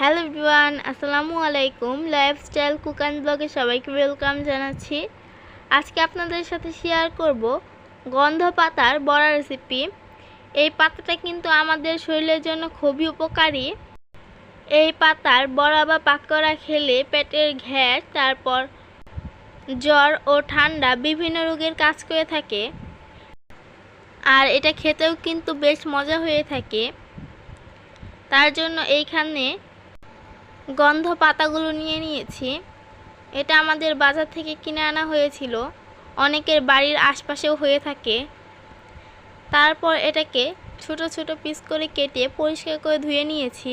Hello everyone, আসসালামু আলাইকুম। Lifestyle cook and ব্লগে সবাইকে ওয়েলকাম জানাচ্ছি। আজকে আপনাদের সাথে শেয়ার করব গন্ধ পাতার বড়া রেসিপি এই পাতাটা কিন্তু আমাদের শরীরের জন্য খুবই উপকারী। এই পাতার বড়া বা পাকোড়া খেলে পেটের ঘ্যাস তারপর জ্বর ও ঠান্ডা বিভিন্ন রোগের কাজ করে থাকে। আর এটা খেতেও কিন্তু বেশ মজা হয়ে থাকে। তার জন্য এইখানে গন্ধ পাতাগুলো নিয়ে নিয়েছি। এটা আমাদের বাজার থেকে কিনে আনা হয়েছিল। অনেকের বাড়ির আশপাশেও হয়ে থাকে। তারপর এটাকে ছোট ছোট পিস করে কেটে পরিষ্কার করে ধুয়ে নিয়েছি।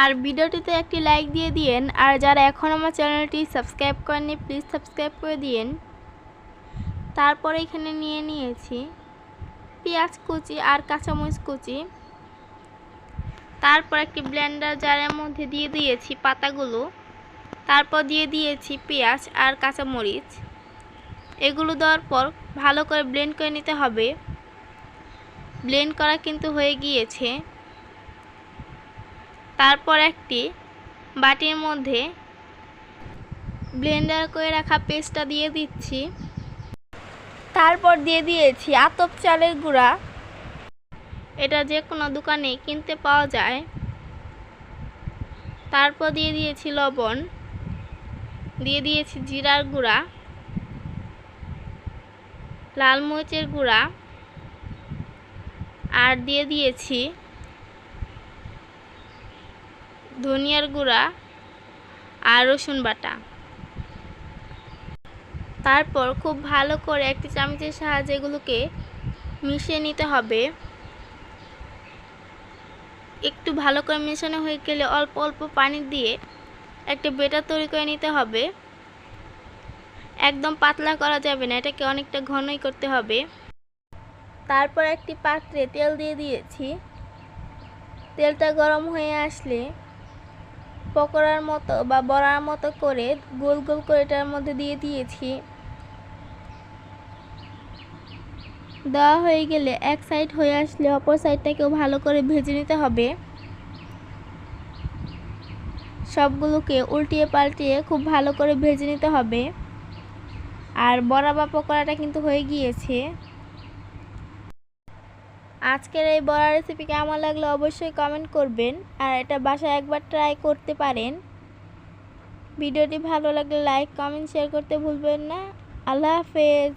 আর ভিডিওটিতে একটি লাইক দিয়ে দিয়েন। আর যারা এখন আমার চ্যানেলটি সাবস্ক্রাইব করেননি প্লিজ সাবস্ক্রাইব করে দিয়েন। তারপরে এখানে নিয়ে নিয়েছি পেঁয়াজ কুচি আর কাঁচামরিচ কুচি। তারপর একটি ব্লেন্ডার জারের মধ্যে দিয়ে দিয়েছি পাতাগুলো। তারপর দিয়ে দিয়েছি পেঁয়াজ আর কাঁচামরিচ। এগুলো দেওয়ার পর ভালো করে ব্লেন্ড করে নিতে হবে। ব্লেন্ড করা কিন্তু হয়ে গিয়েছে। তারপর একটি বাটির মধ্যে ব্লেন্ডার করে রাখা পেস্টটা দিয়ে দিচ্ছি। তারপর দিয়ে দিয়েছি আতপ চালের গুঁড়া। এটা যে কোনো দোকানে কিনতে পাওয়া যায়। তারপর দিয়ে দিয়েছি লবণ। দিয়ে দিয়েছি জিরার গুঁড়া। লাল মরিচের গুঁড়া। আর দিয়ে দিয়েছি ধনিয়ার গুঁড়া আর রসুন বাটা। তারপর খুব ভালো করে একটি চামচের সাহায্যে এগুলোকে মিশিয়ে নিতে হবে। একটু ভালো করে মেশানো হয়ে গেলে অল্প অল্প পানি দিয়ে একটা বেটার তৈরি করে নিতে হবে। একদম পাতলা করা যাবে না, এটাকে অনেকটা ঘনই করতে হবে। তারপর একটি পাত্রে তেল দিয়ে দিয়েছি। তেলটা গরম হয়ে আসলে পকোড়ার মতো বা বড়ার মতো করে গোল গোল করে এটার মধ্যে দিয়ে দিয়েছি। দেওয়া হয়ে গেলে এক সাইড হয়ে আসলে অপর সাইডটাকেও ভালো করে ভেজে নিতে হবে। সবগুলোকে উল্টিয়ে পাল্টিয়ে খুব ভালো করে ভেজে নিতে হবে। আর বড়া বা পকোড়াটা কিন্তু হয়ে গিয়েছে। আজকের এই বড়া রেসিপি কেমন লাগল অবশ্যই কমেন্ট করবেন। আর এটা বাসায় একবার ট্রাই করতে পারেন। ভিডিওটি ভালো লাগলে লাইক কমেন্ট শেয়ার করতে ভুলবেন না। আল্লাহ হাফেজ।